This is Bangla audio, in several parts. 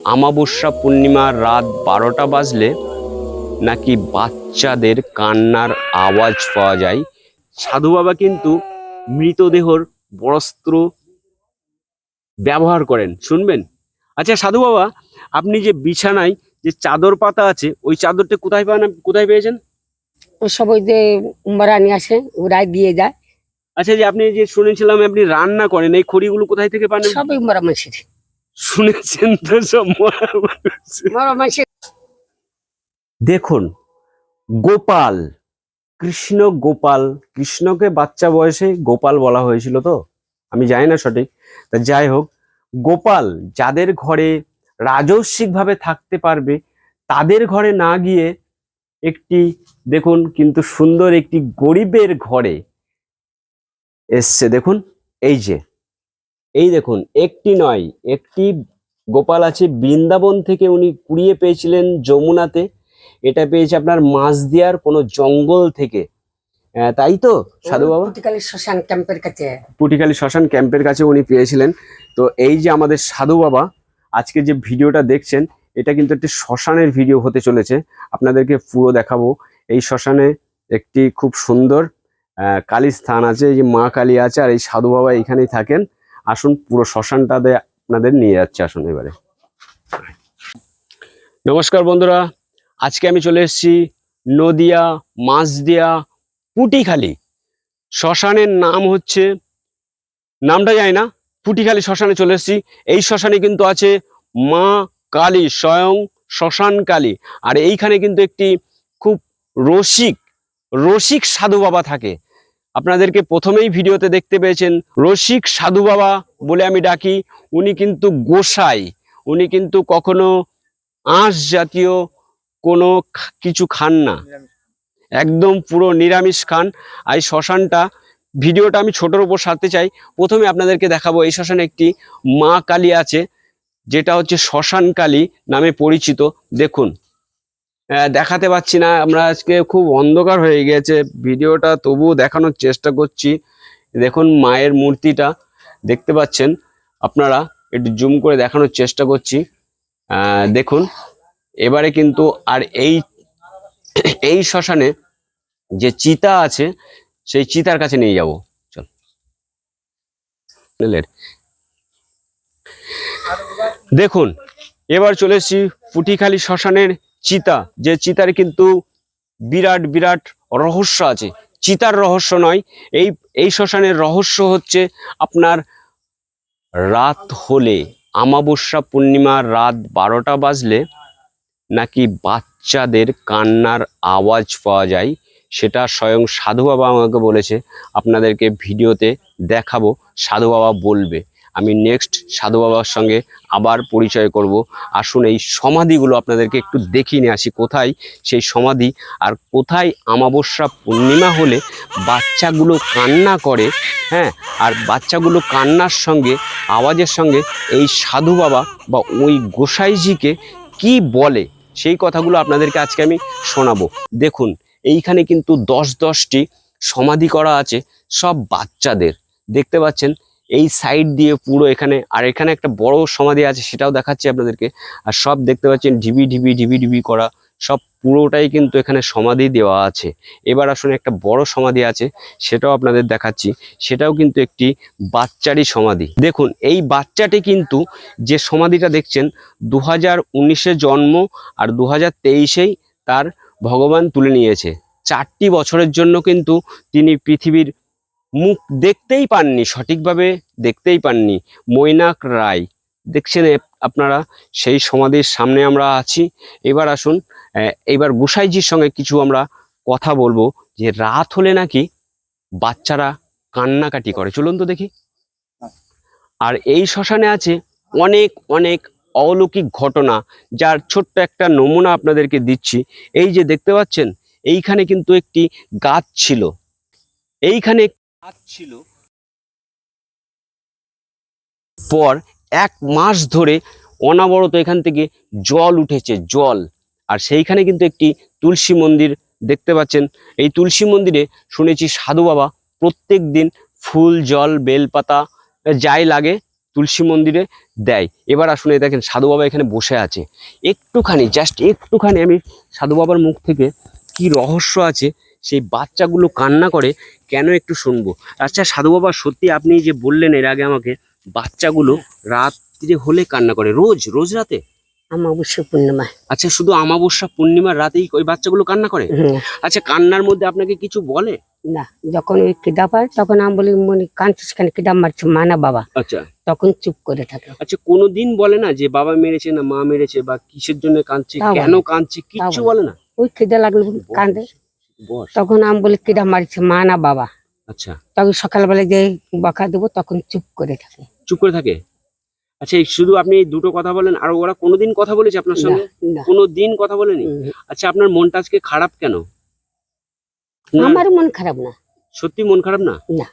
আমাবস্যা পূর্ণিমার রাত বারোটা বাজলে নাকি বাচ্চাদের কান্নার আওয়াজ পাওয়া যায়। সাধু বাবা কিন্তু মৃতদেহর বস্ত্র ব্যবহার করেন। শুনবেন? আচ্ছা সাধু বাবা আপনি যে বিছানায় যে চাদর পাতা আছে ওই চাদরটা কোথায় পান কোথায় পেয়েছেন? সব ওই যে উমরা নিয়ে আসে ওরাই দিয়ে যায়। আচ্ছা যে আপনি যে শুনেছিলাম আপনি রান্না করেন এই খড়িগুলো কোথায় থেকে পান? সবই উমরা মানুষের শুনেছেন তো সব দেখুন গোপাল কৃষ্ণ গোপাল কৃষ্ণকে বাচ্চা বয়সে গোপাল বলা হয়েছিল তো? আমি জানি না সঠিক। তা যাই হোক গোপাল যাদের ঘরে রাজস্বিকভাবে থাকতে পারবে তাদের ঘরে না গিয়ে একটি দেখুন কিন্তু সুন্দর একটি গরিবের ঘরে এসছে। দেখুন এই যে এই দেখুন একটি নয় একটি গোপাল আছে বৃন্দাবন থেকে উনি কুড়িয়ে পেয়েছিলেন যমুনাতে। এটা পেয়েছে আপনার মাছ দিয়ার কোনো জঙ্গল থেকে। তাই তো সাধু বাবা? পুটিকালী শ্মশান ক্যাম্পের কাছে। পুটিখালি শ্মশান ক্যাম্পের কাছে উনি পেয়েছিলেন। তো এই যে আমাদের সাধু বাবা আজকে যে ভিডিওটা দেখছেন এটা কিন্তু একটি শ্মশানের ভিডিও হতে চলেছে। আপনাদেরকে পুরো দেখাবো। এই শ্মশানে একটি খুব সুন্দর কালী স্থান আছে এই যে মা কালী আছে আর এই সাধু বাবা এইখানেই থাকেন। আসুন, পুরো শ্মশানটাতে আপনাদের নিয়ে যাচ্ছে, আসুন এবারে। নমস্কার বন্ধুরা, আজকে আমি চলে এসেছি নদিয়া, মাছদিয়া, পুটিখালি। শ্মশানের নাম হচ্ছে, নামটা জানি না, পুটিখালি শ্মশানে চলে এসেছি। এই শ্মশানে কিন্তু আছে মা কালী, স্বয়ং শ্মশান কালী। আর এইখানে কিন্তু একটি খুব রসিক রসিক সাধু বাবা থাকে। আপনাদেরকে প্রথমেই ভিডিওতে দেখতে পেয়েছেন রসিক সাধু বাবা বলে আমি ডাকি। উনি কিন্তু গোসাই। উনি কিন্তু কখনো আঁশ জাতীয় কোনো কিছু খান না। একদম পুরো নিরামিষ খান। আর শ্মশানটা, ভিডিওটা আমি ছোটোর উপর সারতে চাই। প্রথমে আপনাদেরকে দেখাবো, এই শ্মশানে একটি মা কালী আছে, যেটা হচ্ছে শ্মশান কালী নামে পরিচিত। দেখুন। দেখাতে পাচ্ছি না। আমরা আজকে খুব অন্ধকার হয়ে গেছে। ভিডিওটা তবুও দেখানোর চেষ্টা করছি। দেখুন মায়ের মূর্তিটা, দেখতে পাচ্ছেন আপনারা, একটু জুম করে দেখানোর চেষ্টা করছি। দেখুন, এবারে কিন্তু আর এই এই শ্মশানে যে চিতা আছে, সেই চিতার কাছে নিয়ে যাব। চল? দেখুন, এবার চলে এসেছি পুটিখালি শ্মশানের চিতা, যে চিতার কিন্তু বিরাট বিরাট রহস্য আছে। চিতার রহস্য নয়, এই এই শ্মশানের রহস্য হচ্ছে আপনার রাত হলে, আমাবস্যা পূর্ণিমার রাত বারোটা বাজলে নাকি বাচ্চাদের কান্নার আওয়াজ পাওয়া যায়, সেটা স্বয়ং সাধু বাবা আমাকে বলেছে। আপনাদেরকে ভিডিওতে দেখাবো, সাধু বাবা বলবে। আমি নেক্সট সাধু বাবার সঙ্গে আবার পরিচয় করব। আসুন এই সমাধিগুলো আপনাদেরকে একটু দেখিয়ে নিয়ে আসি, কোথায় সেই সমাধি আর কোথায় আমাবস্যা পূর্ণিমা হলে বাচ্চাগুলো কান্না করে হ্যাঁ? আর বাচ্চাগুলো কান্নার সঙ্গে, আওয়াজের সঙ্গে এই সাধু বাবা বা ওই গোসাইজিকে কি বলে, সেই কথাগুলো আপনাদেরকে আজকে আমি শোনাবো। দেখুন, এইখানে কিন্তু দশ দশটি সমাধি করা আছে, সব বাচ্চাদের। দেখতে পাচ্ছেন এই সাইড দিয়ে পুরো এখানে, আর এখানে একটা বড় সমাধি আছে, সেটাও দেখাচ্ছি আপনাদেরকে। আর সব দেখতে পাচ্ছেন, ঢিবি ঢিবি ঢিবি ঢিবি করা, সব পুরোটাই কিন্তু এখানে সমাধি দেওয়া আছে। এবার আসলে একটা বড় সমাধি আছে, সেটাও আপনাদের দেখাচ্ছি। সেটাও কিন্তু একটি বাচ্চারই সমাধি। দেখুন, এই বাচ্চাটি কিন্তু যে সমাধিটা দেখছেন দু হাজার জন্ম আর দু হাজার তার ভগবান তুলে নিয়েছে। চারটি বছরের জন্য কিন্তু তিনি পৃথিবীর মুখ দেখতেই পাননি, সঠিকভাবে দেখতেই পাননি। মৈনাক রায়, দেখছেন আপনারা? সেই সমাধির সামনে আমরা আছি। এবার আসুন এবার গোসাইজির সঙ্গে কিছু আমরা কথা বলব, যে রাত হলে নাকি বাচ্চারা কান্নাকাটি করে। চলুন তো দেখি। আর এই শ্মশানে আছে অনেক অনেক অলৌকিক ঘটনা, যার ছোট্ট একটা নমুনা আপনাদেরকে দিচ্ছি। এই যে দেখতে পাচ্ছেন, এইখানে কিন্তু একটি গাছ ছিল। এইখানে ছিল। পর এক মাস ধরে অনাবরত এখান থেকে জল উঠেছে, জল। আর সেইখানে কিন্তু একটি তুলসী মন্দির দেখতে পাচ্ছেন। এই তুলসী মন্দিরে শুনেছি সাধু বাবা প্রত্যেক দিন ফুল, জল, বেলপাতা, যাই লাগে তুলসী মন্দিরে দেয়। এবার এই দেখেন সাধু বাবা এখানে বসে আছে। একটুখানি জাস্ট একটুখানি আমি সাধু বাবার মুখ থেকে কি রহস্য আছে সেই বাচ্চাগুলো কান্না করে কেন একটু শুনব? আচ্ছা সাধু বাবা সত্যি আপনি যে বললেন এর আগে আমাকে বাচ্চাগুলো রাত্রে হলে কান্না করে রোজ রোজ রাতে? অমাবস্যা পূর্ণিমা। আচ্ছা শুধু আমাবস্যা পূর্ণিমার রাতেই ওই বাচ্চাগুলো কান্না করে? আচ্ছা কান্নার মধ্যে আপনাকে কিছু বলে? না যখন ওই কিডা পায় তখন আমি বলি মনে কাঁদছিস কেন? কিডা মারছে মানা বাবা? আচ্ছা। তখন চুপ করে থাকে। আচ্ছা কোনোদিন বলে না যে বাবা মেরেছে না মা মেরেছে বা কিসের জন্য কাঁদছে কেন কাঁদছে কিচ্ছু বলে। না। ওই খিদে লাগল কাঁদে। তখন আমি বলি কিডা মারছে মানা বাবা? আচ্ছা। তখন সকালবেলা যে বকা দেবো তখন চুপ করে থাকে। চুপ করে থাকে? আচ্ছা শুধু আপনি দুটো কথা বলেন আর ওরা কোনোদিন কথা বলেছে আপনার সঙ্গে? না। কোনো দিন কথা বলেনি? আচ্ছা আপনার মনটা আজকে খারাপ কেন? না, আমার মন খারাপ না। সত্যি মন খারাপ না? না।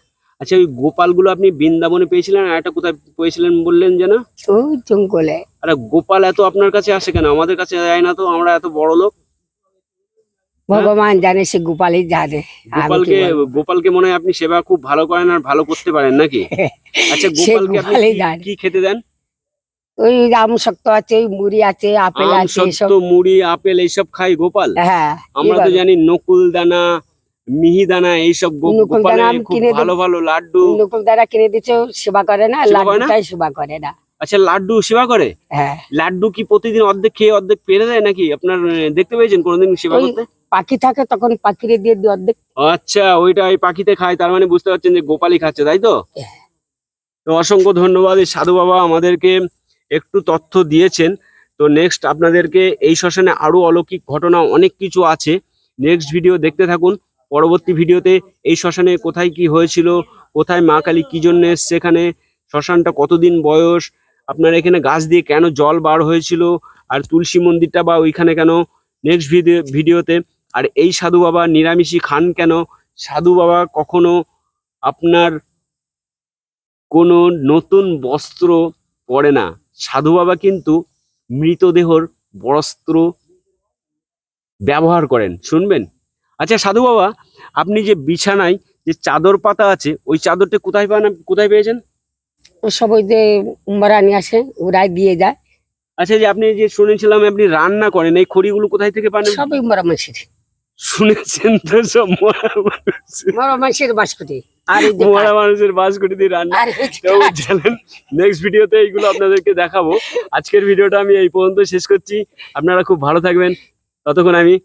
আচ্ছা ওই গোপালগুলো আপনি বৃন্দাবনে পেয়েছিলেন আর একটা কোথায় পেয়েছিলেন বললেন যেন? ওই জঙ্গলে। আরে গোপাল এত আপনার কাছে আসে কেন? আমাদের কাছে যায় না তো আমরা এত বড় লোক? ভগবান জানে সে গোপালই জানে। গোপালকে গোপালকে মনে হয় আপনি সেবা খুব ভালো করেন আর ভালো করতে পারেন নাকি? আচ্ছা গোপালকে আপনি কি- খেতে দেন? ওই আম শক্ত আছে মুড়ি আছে আপেল আছে মুড়ি আপেল এইসব খাই গোপাল? হ্যাঁ আমরা তো জানি নকুল দানা মিহি দানা এইসব দানা খুব ভালো ভালো লাড্ডু। নকুল দ্বারা কিনে দিচ্ছে সেবা করে না লাড্ডুটাই সেবা করে না। আচ্ছা লাড্ডু সেবা করে? হ্যাঁ। লাড্ডু কি প্রতিদিন অর্ধেক খেয়ে অর্ধেক পেরে দেয় নাকি? আপনার দেখতে পেয়েছেন কোনোদিন সেবা করতে? পাখি থাকে তখন পাখিরে দিয়ে দিই অর্ধেক আচ্ছা ওইটা ওই পাখিতে খায় তার মানে বুঝতে পারছেন যে গোপালই খাচ্ছে তাই তো? হ্যাঁ। তো অসংখ্য ধন্যবাদ এই সাধু বাবা আমাদেরকে একটু তথ্য দিয়েছেন। তো নেক্সট আপনাদেরকে এই শ্মশানে আরও অলৌকিক ঘটনা অনেক কিছু আছে। নেক্সট ভিডিও দেখতে থাকুন পরবর্তী ভিডিওতে এই শ্মশানে কোথায় কি হয়েছিল কোথায় মা কালী কি জন্য এসছে এখানে শ্মশানটা কতদিন বয়স আপনার এখানে গাছ দিয়ে কেন জল বার হয়েছিল আর তুলসী মন্দিরটা বা ওইখানে কেন নেক্সট ভিডিও ভিডিওতে আর এই সাধু বাবা নিরামিষই খান কেন? সাধু বাবা কখনো আপনার কোনো নতুন বস্ত্র পরে না। সাধু বাবা কিন্তু মৃতদেহর বস্ত্র ব্যবহার করেন শুনবেন? আচ্ছা সাধু বাবা আপনি যে বিছানায় যে চাদর পাতা আছে ওই চাদরটা কোথায় পান কোথায় পেয়েছেন? ও সব ওই যে উমরা নিয়ে আসে ওরাই দিয়ে যায়। আচ্ছা যে আপনি যে শুনেছিলাম আপনি রান্না করেন এই খড়িগুলো কোথায় থেকে পান? সবই উমরা মাসির শুনেছেন তো সব মরা মানুষের- বাসকুটি। মরা মানুষের বাসকুটি দিয়ে রান্না। চ্যানেল নেক্সট ভিডিওতে এইগুলো আপনাদেরকে দেখাবো। আজকের ভিডিওটা আমি এই পর্যন্ত শেষ করছি। আপনারা খুব ভালো থাকবেন। ততক্ষণ আমি